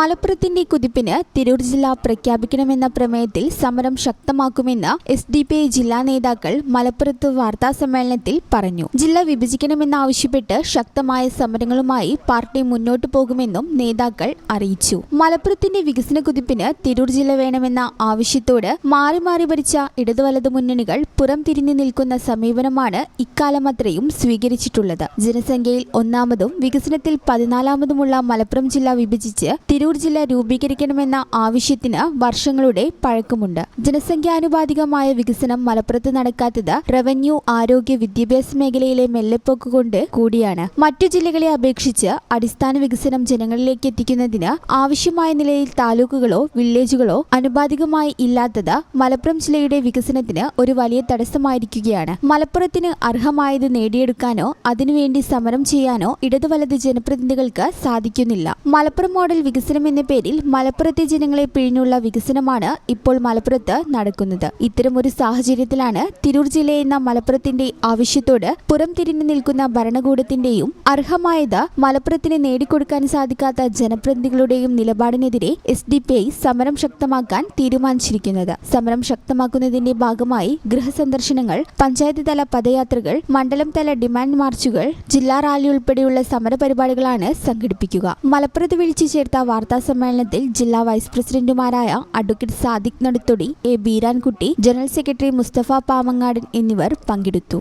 മലപ്പുറത്തിന്റെ കുതിപ്പിന് തിരൂർ ജില്ല പ്രഖ്യാപിക്കണമെന്ന പ്രമേയത്തിൽ സമരം ശക്തമാക്കുമെന്ന് എസ് ഡി പി ഐ ജില്ലാ നേതാക്കൾ മലപ്പുറത്ത് വാർത്താ സമ്മേളനത്തിൽ പറഞ്ഞു. ജില്ല വിഭജിക്കണമെന്നാവശ്യപ്പെട്ട് ശക്തമായ സമരങ്ങളുമായി പാർട്ടി മുന്നോട്ടു പോകുമെന്നും നേതാക്കൾ അറിയിച്ചു. മലപ്പുറത്തിന്റെ വികസന കുതിപ്പിന് തിരൂർ ജില്ല വേണമെന്ന ആവശ്യത്തോട് മാറി മാറി ഭരിച്ച ഇടതുവലത് മുന്നണികൾ പുറം തിരിഞ്ഞു നിൽക്കുന്ന സമീപനമാണ് ഇക്കാലം അത്രയും സ്വീകരിച്ചിട്ടുള്ളത്. ജനസംഖ്യയിൽ ഒന്നാമതും വികസനത്തിൽ പതിനാലാമതുമുള്ള മലപ്പുറം ജില്ല വിഭജിച്ച് തിരൂർ ജില്ല രൂപീകരിക്കണമെന്ന ആവശ്യത്തിന് വർഷങ്ങളുടെ പഴക്കമുണ്ട്. ജനസംഖ്യാനുപാതികമായ വികസനം മലപ്പുറത്ത് നടക്കാത്തത് റവന്യൂ ആരോഗ്യ വിദ്യാഭ്യാസ മേഖലയിലെ മെല്ലെപ്പോക്ക് കൊണ്ട് കൂടിയാണ്. മറ്റു ജില്ലകളെ അപേക്ഷിച്ച് അടിസ്ഥാന വികസനം ജനങ്ങളിലേക്ക് എത്തിക്കുന്നതിന് ആവശ്യമായ നിലയിൽ താലൂക്കുകളോ വില്ലേജുകളോ അനുപാതികമായി ഇല്ലാത്തത് മലപ്പുറം ജില്ലയുടെ വികസനത്തിന് ഒരു വലിയ തടസ്സമായിരിക്കുകയാണ്. മലപ്പുറത്തിന് അർഹമായത് നേടിയെടുക്കാനോ അതിനുവേണ്ടി സമരം ചെയ്യാനോ ഇടതുവലത് ജനപ്രതിനിധികൾക്ക് സാധിക്കുന്നില്ല. മലപ്പുറം മോഡൽ വികസനം എന്ന പേരിൽ മലപ്പുറത്തെ ജനങ്ങളെ പിഴിഞ്ഞുള്ള വികസനമാണ് ഇപ്പോൾ മലപ്പുറത്ത് നടക്കുന്നത്. ഇത്തരമൊരു സാഹചര്യത്തിലാണ് തിരൂർ ജില്ല എന്ന മലപ്പുറത്തിന്റെ ആവശ്യത്തോട് പുറം തിരിഞ്ഞു നിൽക്കുന്ന ഭരണകൂടത്തിന്റെയും അർഹമായത് മലപ്പുറത്തിന് നേടിക്കൊടുക്കാൻ സാധിക്കാത്ത ജനപ്രതിനിധികളുടെയും നിലപാടിനെതിരെ എസ് ഡി പി ഐ സമരം ശക്തമാക്കാൻ തീരുമാനിച്ചിരിക്കുന്നത്. സമരം ശക്തമാക്കുന്നതിന്റെ ഭാഗമായി ഗൃഹസന്ദർശനങ്ങൾ പഞ്ചായത്ത് തല പദയാത്രകൾ മണ്ഡലം തല ഡിമാൻഡ് മാർച്ചുകൾ ജില്ലാ റാലി ഉൾപ്പെടെയുള്ള സമരപരിപാടികളാണ് സംഘടിപ്പിക്കുക. മലപ്പുറത്ത് വിളിച്ചു ചേർത്ത വാർത്താ സമ്മേളനത്തിൽ ജില്ലാ വൈസ് പ്രസിഡന്റുമാരായ advocate Sadiq Naduthodi A Beerankutty general secretary Mustafa Pamangadan എന്നിവർ പങ്കെടുത്തു.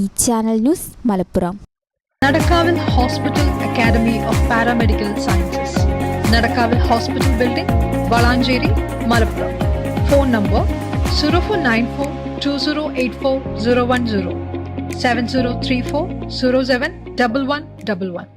ഈ channel news Malappuram. നടക്കാവിൽ hospital academy of paramedical sciences. നടക്കാവിൽ hospital building Valanchery Malappuram. Phone number zero four nine four two zero eight four zero one zero. Seven zero three four zero seven double one double one.